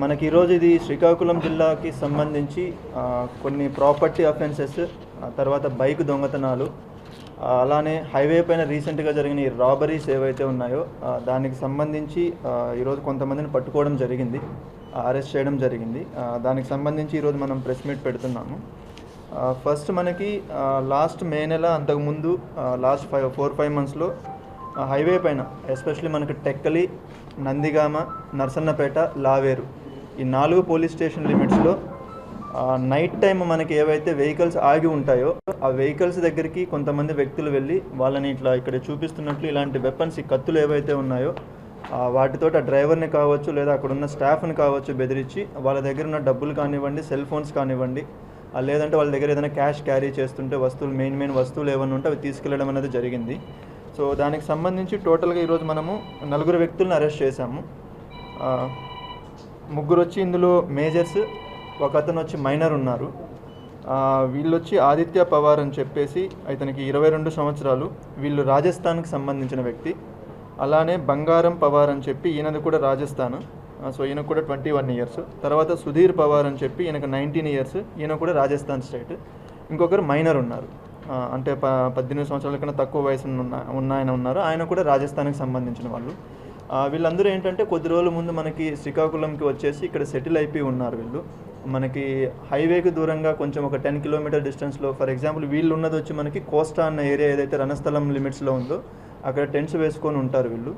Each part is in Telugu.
మనకి ఈరోజు ఇది శ్రీకాకుళం జిల్లాకి సంబంధించి కొన్ని ప్రాపర్టీ అఫెన్సెస్ తర్వాత బైక్ దొంగతనాలు అలానే హైవే పైన రీసెంట్గా జరిగిన ఈ రాబరీస్ ఏవైతే ఉన్నాయో దానికి సంబంధించి ఈరోజు కొంతమందిని పట్టుకోవడం జరిగింది అరెస్ట్ చేయడం జరిగింది. దానికి సంబంధించి ఈరోజు మనం ప్రెస్ మీట్ పెడుతున్నాము. ఫస్ట్ మనకి లాస్ట్ మే నెల అంతకుముందు లాస్ట్ ఫైవ్ ఫోర్ ఫైవ్ మంత్స్లో హైవే పైన ఎస్పెషల్లీ మనకి టెక్కలి నందిగామ నర్సన్నపేట లావేరు ఈ నాలుగు పోలీస్ స్టేషన్ లిమిట్స్లో నైట్ టైం మనకి ఏవైతే వెహికల్స్ ఆగి ఉంటాయో ఆ వెహికల్స్ దగ్గరికి కొంతమంది వ్యక్తులు వెళ్ళి వాళ్ళని ఇట్లా ఇక్కడ చూపిస్తున్నట్లు ఇలాంటి వెపన్స్ ఈ కత్తులు ఏవైతే ఉన్నాయో ఆ, వాటితో ఆ డ్రైవర్ని కావచ్చు లేదా అక్కడ ఉన్న స్టాఫ్ని కావచ్చు బెదిరించి వాళ్ళ దగ్గర ఉన్న డబ్బులు కానివ్వండి సెల్ ఫోన్స్ కానివ్వండి లేదంటే వాళ్ళ దగ్గర ఏదైనా క్యాష్ క్యారీ చేస్తుంటే వస్తువులు మెయిన్ మెయిన్ వస్తువులు ఏమైనా ఉంటే అవి తీసుకెళ్ళడం అనేది జరిగింది. సో దానికి సంబంధించి టోటల్గా ఈరోజు మనము నలుగురు వ్యక్తులను అరెస్ట్ చేశాము. ముగ్గురు వచ్చి ఇందులో మేజర్స్ ఒక అతను వచ్చి మైనర్ ఉన్నారు. వీళ్ళొచ్చి వీళ్ళు వచ్చి ఆదిత్య పవార్ అని చెప్పేసి ఇతనికి ఇరవై రెండు సంవత్సరాలు. వీళ్ళు రాజస్థాన్కి సంబంధించిన వ్యక్తి. అలానే బంగారం పవార్ అని చెప్పి ఈయనది కూడా రాజస్థాన్. సో ఈయన కూడా ట్వంటీ వన్ ఇయర్స్. తర్వాత సుధీర్ పవార్ అని చెప్పి ఈయనకు నైన్టీన్ ఇయర్స్. ఈయన కూడా రాజస్థాన్ స్టేట్. ఇంకొకరు మైనర్ ఉన్నారు. అంటే ప పద్దెనిమిది సంవత్సరాల కన్నా తక్కువ వయసు ఉన్న ఉన్న ఆయన ఉన్నారు. ఆయన కూడా రాజస్థాన్కి సంబంధించిన వాళ్ళు. వీళ్ళందరూ ఏంటంటే కొద్ది రోజుల ముందు మనకి శ్రీకాకుళంకి వచ్చేసి ఇక్కడ సెటిల్ అయిపోయి ఉన్నారు వీళ్ళు. మనకి హైవేకి దూరంగా కొంచెం ఒక టెన్ కిలోమీటర్ డిస్టెన్స్లో ఫర్ ఎగ్జాంపుల్ వీళ్ళు ఉన్నది వచ్చి మనకి కోస్టా అన్న ఏరియా ఏదైతే రణస్థలం లిమిట్స్లో ఉందో అక్కడ టెంట్స్ వేసుకొని ఉంటారు వీళ్ళు.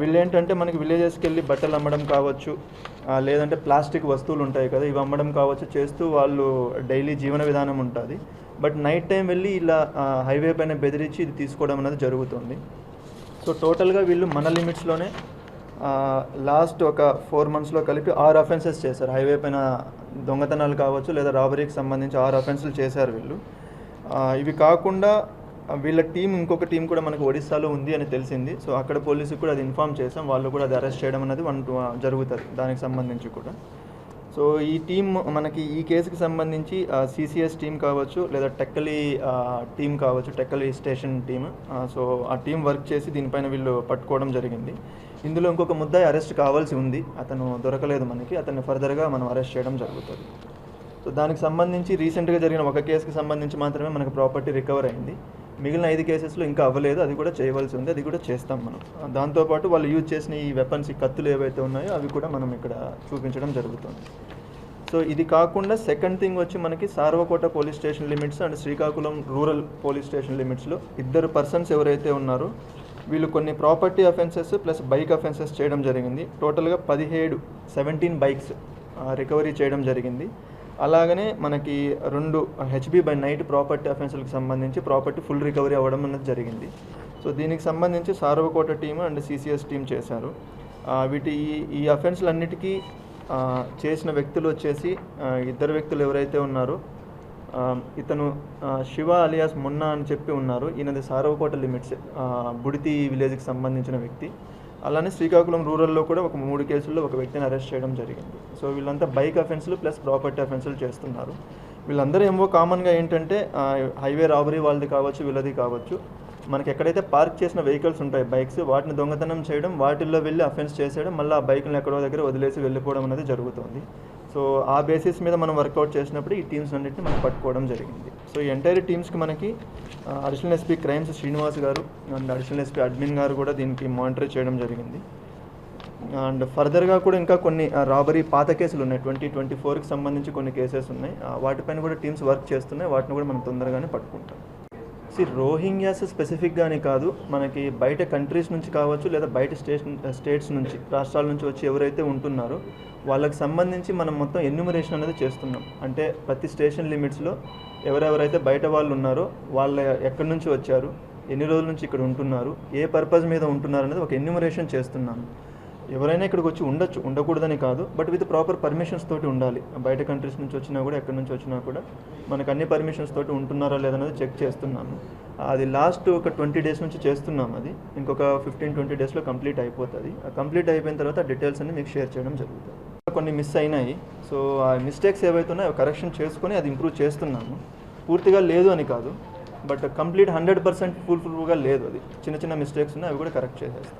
వీళ్ళు ఏంటంటే మనకి విలేజెస్కి వెళ్ళి బట్టలు అమ్మడం కావచ్చు లేదంటే ప్లాస్టిక్ వస్తువులు ఉంటాయి కదా ఇవి అమ్మడం కావచ్చు చేస్తూ వాళ్ళు డైలీ జీవన విధానం ఉంటుంది. బట్ నైట్ టైం వెళ్ళి ఇలా హైవే పైన బెదిరించి ఇది తీసుకోవడం అనేది జరుగుతుంది. సో టోటల్గా వీళ్ళు మన లిమిట్స్లోనే లాస్ట్ ఒక ఫోర్ మంత్స్లో కలిపి ఆరు అఫెన్సెస్ చేశారు. హైవే పైన దొంగతనాలు కావచ్చు లేదా రాబరీకి సంబంధించి ఆరు అఫెన్సులు చేశారు వీళ్ళు. ఇవి కాకుండా వీళ్ళ టీం ఇంకొక టీం కూడా మనకు ఒడిస్సాలో ఉంది అని తెలిసింది. సో అక్కడ పోలీసుకు కూడా అది ఇన్ఫామ్ చేసాం వాళ్ళు కూడా అది అరెస్ట్ చేయడం అనేది వన్ జరుగుతుంది. దానికి సంబంధించి కూడా. సో ఈ టీం మనకి ఈ కేసుకి సంబంధించి సిసిఎస్ టీం కావచ్చు లేదా టెక్కలి టీం కావచ్చు టెక్కలి స్టేషన్ టీం సో ఆ టీం వర్క్ చేసి దీనిపైన వీళ్ళు పట్టుకోవడం జరిగింది. ఇందులో ఇంకొక ముద్దాయి అరెస్ట్ కావాల్సి ఉంది. అతను దొరకలేదు మనకి. అతన్ని ఫర్దర్గా మనం అరెస్ట్ చేయడం జరుగుతుంది. సో దానికి సంబంధించి రీసెంట్గా జరిగిన ఒక కేసుకి సంబంధించి మాత్రమే మనకు ప్రాపర్టీ రికవర్ అయింది. మిగిలిన ఐదు కేసెస్లో ఇంకా అవ్వలేదు అది కూడా చేయవలసి ఉంది అది కూడా చేస్తాం మనం. దాంతోపాటు వాళ్ళు యూజ్ చేసిన ఈ వెపన్స్ ఈ కత్తులు ఏవైతే ఉన్నాయో అవి కూడా మనం ఇక్కడ చూపించడం జరుగుతుంది. సో ఇది కాకుండా సెకండ్ థింగ్ వచ్చి మనకి Saravakota police station limits and Srikakulam rural police station లిమిట్స్లో ఇద్దరు పర్సన్స్ ఎవరైతే ఉన్నారో వీళ్ళు కొన్ని property offences plus bike offences చేయడం జరిగింది. టోటల్గా పదిహేడు సెవెంటీన్ బైక్స్ రికవరీ చేయడం జరిగింది. అలాగనే మనకి రెండు హెచ్బి బై నైట్ ప్రాపర్టీ అఫెన్సులకు సంబంధించి ప్రాపర్టీ ఫుల్ రికవరీ అవ్వడం అనేది జరిగింది. సో దీనికి సంబంధించి Saravakota team and CCS team చేశారు. వీటి ఈ- ఈ అఫెన్స్లన్నిటికీ చేసిన వ్యక్తులు వచ్చేసి ఇద్దరు వ్యక్తులు ఎవరైతే ఉన్నారో ఇతను శివ అలియాస్ మున్నా అని చెప్పి ఉన్నారు. ఈయనది సారవకోట లిమిట్స్ బుడితి విలేజ్కి సంబంధించిన వ్యక్తి. అలానే శ్రీకాకుళం రూరల్లో కూడా ఒక మూడు కేసుల్లో ఒక వ్యక్తిని అరెస్ట్ చేయడం జరిగింది. సో వీళ్ళంతా బైక్ అఫెన్స్లు ప్లస్ ప్రాపర్టీ అఫెన్స్లు చేస్తున్నారు. వీళ్ళందరూ ఏమో కామన్గా ఏంటంటే హైవే రాబరీ వాళ్ళది కావచ్చు వీళ్ళది కావచ్చు. మనకి ఎక్కడైతే పార్క్ చేసిన వెహికల్స్ ఉంటాయి బైక్స్ వాటిని దొంగతనం చేయడం వాటిల్లో వెళ్ళి అఫెన్స్ చేసేయడం మళ్ళీ ఆ బైక్ని ఎక్కడో దగ్గర వదిలేసి వెళ్ళిపోవడం అనేది జరుగుతుంది. సో ఆ బేసిస్ మీద మనం వర్కౌట్ చేసినప్పుడు ఈ టీమ్స్ అన్నింటిని మనం పట్టుకోవడం జరిగింది. సో ఈ ఎంటైర్ టీమ్స్కి మనకి అడిషనల్ ఎస్పీ క్రైమ్స్ శ్రీనివాస్ గారు అండ్ అడిషనల్ ఎస్పీ అడ్మిన్ గారు కూడా దీనికి మానిటర్ చేయడం జరిగింది. అండ్ ఫర్దర్గా కూడా ఇంకా కొన్ని రాబరీ పాత కేసులు ఉన్నాయి. ట్వంటీ ట్వంటీ ఫోర్కి సంబంధించి కొన్ని కేసెస్ ఉన్నాయి. ఆ, వాటిపైన కూడా టీమ్స్ వర్క్ చేస్తున్నాయి. వాటిని కూడా మనం తొందరగానే పట్టుకుంటాం. సి రోహింగ్యాస్ స్పెసిఫిక్గానే కాదు. మనకి బయట కంట్రీస్ నుంచి కావచ్చు లేదా బయట స్టేషన్ స్టేట్స్ నుంచి రాష్ట్రాల నుంచి వచ్చి ఎవరైతే ఉంటున్నారో వాళ్ళకి సంబంధించి మనం మొత్తం ఎన్యూమరేషన్ అనేది చేస్తున్నాం. అంటే ప్రతి స్టేషన్ లిమిట్స్లో ఎవరెవరైతే బయట వాళ్ళు ఉన్నారో వాళ్ళ ఎక్కడి నుంచి వచ్చారు ఎన్ని రోజుల నుంచి ఇక్కడ ఉంటున్నారు ఏ పర్పస్ మీద ఉంటున్నారు అనేది ఒక ఎన్యూమరేషన్ చేస్తున్నాము. ఎవరైనా ఇక్కడికి వచ్చి ఉండొచ్చు ఉండకూడదని కాదు బట్ విత్ ప్రాపర్ పర్మిషన్స్ తోటి ఉండాలి. బయట కంట్రీస్ నుంచి వచ్చినా కూడా ఎక్కడి నుంచి వచ్చినా కూడా మనకు అన్ని పర్మిషన్స్ తోటి ఉంటున్నారా లేదనేది చెక్ చేస్తున్నాము. అది లాస్ట్ ఒక ట్వంటీ డేస్ నుంచి చేస్తున్నాం అది. ఇంకొక ఫిఫ్టీన్ ట్వంటీ డేస్లో కంప్లీట్ అయిపోతుంది. ఆ కంప్లీట్ అయిపోయిన తర్వాత డీటెయిల్స్ అన్ని మీకు షేర్ చేయడం జరుగుతుంది. కొన్ని మిస్ అయినాయి. సో ఆ మిస్టేక్స్ ఏవైతే ఉన్నాయో కరెక్షన్ చేసుకొని అది ఇంప్రూవ్ చేస్తున్నాము. పూర్తిగా లేదు అని కాదు but complete hundred percent full ఫుల్గా లేదు అది. చిన్న చిన్న మిస్టేక్స్ ఉన్నాయి అవి కూడా కరెక్ట్ చేసేస్తాం.